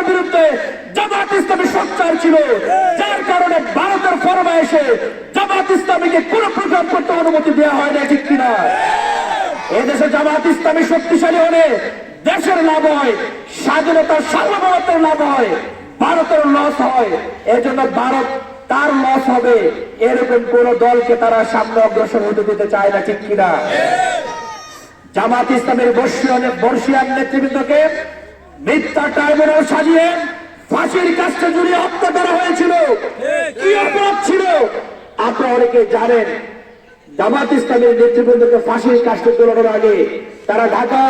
বাংলার বিরুদ্ধে জামাত ইসলামী সোচ্চার ছিল। যার কারণে ভারতের ফরমায়েশে জামাত ইসলামীকে কোন প্রোগ্রাম করতে অনুমতি দেওয়া হয় না ঠিক কিনা? এদেশে জামাত ইসলামী শক্তিশালী হলে দেশের লাভ হয়, স্বাধীনতার সার্বভৌমত্বের লাভ হয়, ভারতের লস হয়। এজন্য ভারত তার লস হবে, এরকম কোন দলকে তারা সামনে অগ্রসর হতে দিতে চায় না, ঠিক কিনা? জামাত ইসলামের বর্ষিয়ান বর্ষিয়ান নেতৃবৃন্দকে মিথ্যা ট্রাইব্যুনাল সাজিয়ে ফাঁসির কাজটা জুড়ে হত্যা করা হয়েছিল। কি অপরাধ ছিল? আপনারা অনেকে জানেন, জামাত ইসলামের নেতৃবৃন্দকে ফাঁসির কাজটা তোলানোর আগে তারা ঢাকা,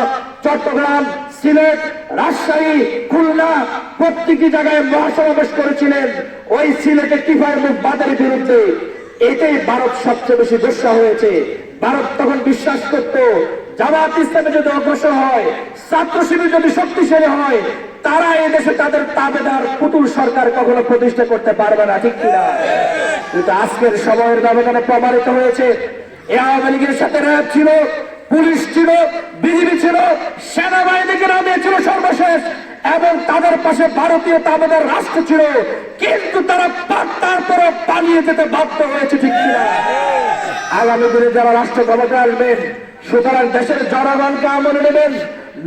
চট্টগ্রাম, সিলেট, রাজশাহী, খুলনা প্রত্যেকটি জায়গায় মহাসমাবেশ করেছিলেন। ওই সিলেটে টিফার মুখ বাদের বিরুদ্ধে। এটাই ভারত সবচেয়ে বেশি দুঃসা হয়েছে। ভারত তখন বিশ্বাস করত, জামাত ইসলামে যদি অগ্রসর হয়, ছাত্র শিবির যদি শক্তিশালী হয়, তারা এদেশে তাদের তাবেদার পুতুল সরকার কখনো প্রতিষ্ঠা করতে পারবে না, ঠিক কিনা? কিন্তু আজকের সময়ের ব্যবধানে প্রমাণিত হয়েছে, এ আওয়ামী লীগের সাথে র্যাব ছিল, পুলিশ ছিল, বিজিবি ছিল, সেনাবাহিনীকে নামিয়েছিল সর্বশেষ, এবং তাদের পাশে ভারতীয় তাবেদার রাষ্ট্র ছিল, কিন্তু তারা তারপরে পালিয়ে যেতে বাধ্য হয়েছে, ঠিক কিনা? আগামী দিনে যারা রাষ্ট্র ক্ষমতায় আসবেন সুতরাং দেশের জনগণকে আমলে নেবেন।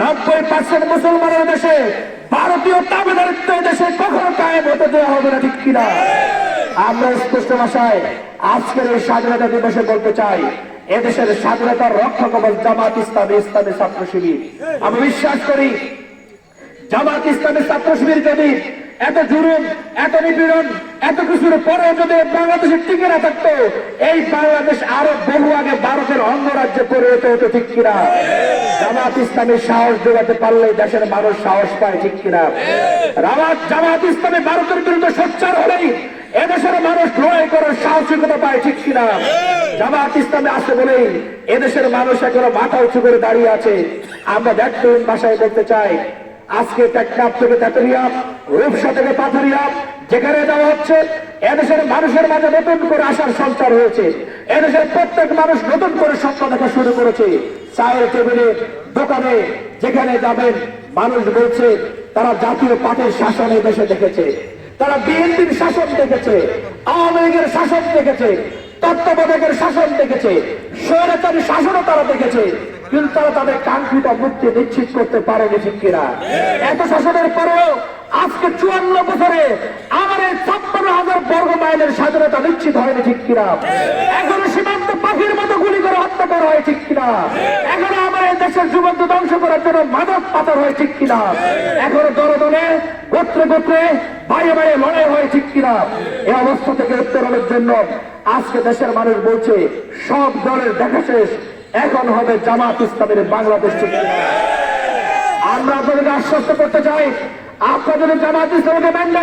নব্বই পার্সেন্ট মুসলমানের দেশে ভারতীয় তাবেদারিত্ব দেশে কখনো কায়েম হতে দেওয়া হবে না, ঠিক কিনা? আমরা স্পষ্ট ভাষায় আজকের এই স্বাধীনতা দিবসে বলতে চাই, এদেশের স্বাধীনতার রক্ষক জামাত ইসলামী ইসলামী ছাত্র শিবির। আমি বিশ্বাস করি, জামাত ইসলামী ছাত্র শিবির যদি এত জুলুম, এত নিপীড়ন এত কিছুর পরেও যদি বাংলাদেশে টিকে না থাকতো, এই বাংলাদেশ আরও বহু আগে ভারতের অঙ্গরাজ্যে পরিণত হতো, ঠিক কিনা? জামাত ইসলামী সাহস যোগাতে পারলে দেশের মানুষ সাহস পায়, ঠিক কিনা? রামাত, জামাত ইসলামী ভারতের বিরুদ্ধে সোচ্চার হলেই এদেশের মানুষ লড়াই করার সাহসিকতা পায়, ঠিক কিনা? জামাত ইসলামে আসে বলেই এদেশের মানুষ এখনও মাথা উঁচু করে দাঁড়িয়ে আছে। আমরা ব্যক্তিহীন ভাষায় বলতে চাই আজকে টেকনাফ থেকে তেতুরিয়া রূপসা থেকে পাথরিয়া, যেখানে যাওয়া হচ্ছে, এদেশের মানুষের মাঝে নতুন করে আসার সঞ্চার হয়েছে। এদেশের প্রত্যেক মানুষ নতুন করে স্বপ্ন দেখা শুরু করেছে। চায়ের টেবিলে, দোকানে যেখানে যাবেন, মানুষ বলছে, তারা জাতীয় পার্টির শাসন এই দেশে দেখেছে। তারা বিএনপির শাসন দেখেছে, আওয়ামী লীগের শাসন দেখেছে, তত্ত্বাবধায়কের শাসন দেখেছে, স্বৈরাচারী শাসনও তারা দেখেছে। কিন্তু তারা তাদের কাঙ্ক্ষিত মুক্তি নিশ্চিত করতে পারেনি কিনা। এত শাসনের পরেও আজকে চুয়ান্ন বছরে আমার এই ছাপ্পান্ন হাজার বর্গ মাইলের স্বাধীনতা নিশ্চিত হয়নি ঠিক কিনা। এখনও সীমান্ত পাখির মতো গুলি করে হত্যা করা হয় ঠিক কিনা। এখনও এই দেশের যুবক ধ্বংস করার জন্য মাদক পাচার হয় ঠিক কিনা। এখনও দলে গোত্রে গোত্রে বাইরে বাইরে লড়াই হয় ঠিক কিনা। এই অবস্থা থেকে উত্তরণের জন্য আজকে দেশের মানুষ বলছে সব দলের দেখা শেষ। এখন হবে জামাত ইসলামের বাংলাদেশ? আমরা আপনাদেরকে আশ্বস্ত করতে চাই আপনাদের জামাত ইসলামকে ম্যান্ডেট